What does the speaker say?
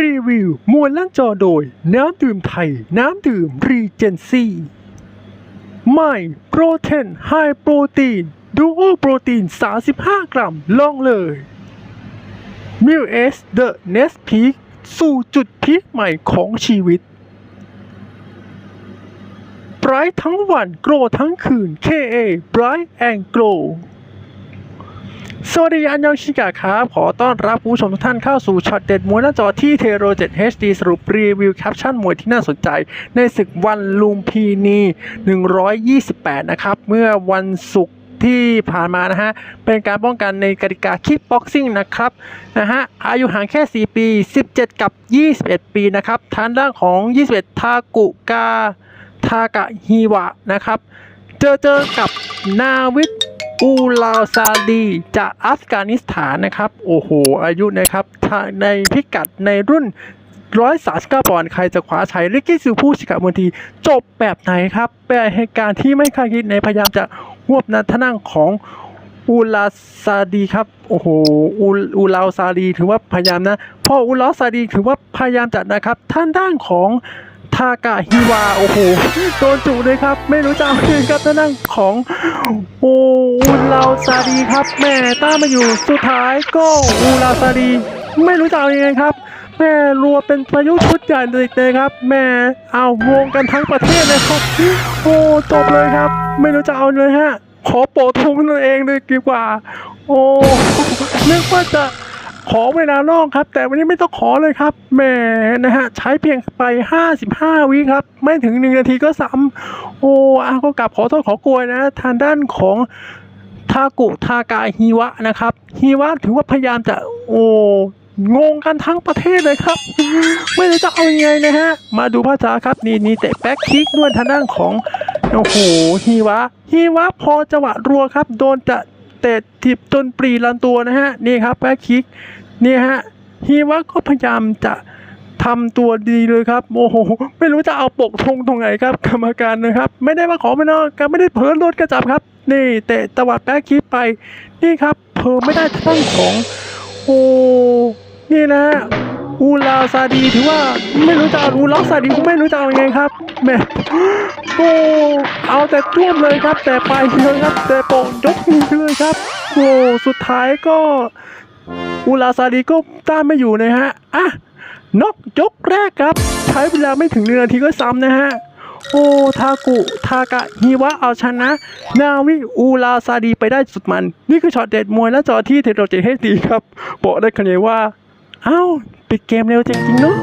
รีวิวมวลลั่นจอโดย น้ำดื่มไทย น้ำดื่มรีเจนซี่ไม่โปรเทนไฮโปรตีนดูโอโปรตีน 35 กรัมลองเลยมิวเอสเดอะเนสพีคสู่จุดพีคใหม่ของชีวิตไบรท์ทั้งวันโกรทั้งคืน KA Bright and Glow สวัสดีอันยองชิกะครับ ขอต้อนรับผู้ชมทุกท่านเข้าสู่ช็อตเด็ดมวยหน้าจอที่เทโร7 HD สรุปรีวิวแคปชั่นมวยที่น่าสนใจ ในศึกวันลุมพินี 128 นะครับ เมื่อวันศุกร์ที่ผ่านมานะฮะ เป็นการป้องกันในกติกาคิกบ็อกซิ่งนะครับ นะฮะ อายุห่างแค่ 4 ปี 17 กับ 21 ปีนะครับทางด้านของ 21 ทากุกา ทากะฮิวะนะครับ เจอเจอกับนาวิท อูลาวซาดีจากอัฟกานิสถานนะครับ โอ้โห อายุนะครับในพิกัดในรุ่น139ปอนด์ใครจะคว้าชัยลิกกี้ซิวผู้ชิกามนที จบแบบไหนครับ เป็นเหตุการณ์ที่ไม่คาดคิดในพยายามจะรวบนัทนั่งของอูลาซาดีครับ โอ้โหอูอูลาซาดีถือว่าพยายามนะพออูลาซาดีถือว่าพยายามจัดนะครับท่านด้านของ ทากะฮิวาโอ้โหโดนจุเลยครับ ไม่รู้จะเอาเงินกับทางด้านของโอ้อูลาวซาดีครับแม่ต้ามาอยู่สุดท้ายก็อูลาวซาดี ไม่รู้จะเอายังไงครับแม่รัวเป็นพายุชุดใหญ่เลยเลยครับ แม่เอาวงกันทั้งประเทศเลยครับโอ้จบเลยครับ ไม่รู้จะเอาเลยฮะขอโปรดทุงตัวเองเลยดีกว่า โอ้นึกว่าจะ ขอเวลานอกครับ แต่วันนี้ไม่ต้องขอเลยครับแหมนะฮะใช้เพียงไป 55 วิครับ ไม่ถึง 1 นาทีก็ซ้ำโอ้อาก็กลับขอโทษขอกลัวนะ ทางด้านของทากุทากาฮิวะนะครับฮิวะถือว่าพยายามจะโอ้งงกันทั้งประเทศเลยครับ ไม่รู้จะเอายังไงนะฮะ มาดูภาษาครับนี่นี่เตะแบ็คคิกด้วยทางด้านของ โอ้โหฮีวะฮีวะพอจังหวะรัวครับ โดนจะ เตะทิบจนปรีลันตัวนะฮะนี่ครับแบ็คคิกนี่ฮะฮีวะก็พยายามจะทำตัวดีเลยครับโอ้โหไม่รู้จะเอาปกธงตรงไหนครับกรรมการนะครับ ไม่ได้มาขอไม่นอกการไม่ได้เผลอโดนกระจับครับ นี่เตะตวัดแบ็คคิกไป นี่ครับเผลอไม่ได้ทั้งของโอ้นี่นะอูลาซาดีถือว่าไม่รู้จะอาอูลาซาดีไม่รู้จะเอายังไงครับแม่ โอ้เอาแต่ท่วมเลยครับ แต่ไปเลยครับ แต่โป่งยกมือเลยครับโอ้สุดท้ายก็อูลาซาดีก็ต้านไม่อยู่นะฮะอะนกยกแรกครับ ใช้เวลาไม่ถึงหนึ่งนาทีก็ซ้ำนะฮะโอ้ทากุ ทากะฮิวะเอาชนะ นาวิอูลาซาดีไปได้สุดมัน นี่คือช็อตเด็ดมวยและจอที่เทโรเจเฮดีครับ บอกได้คะแนนว่า เอ้า ปิดเกมเร็วจริงๆเนาะ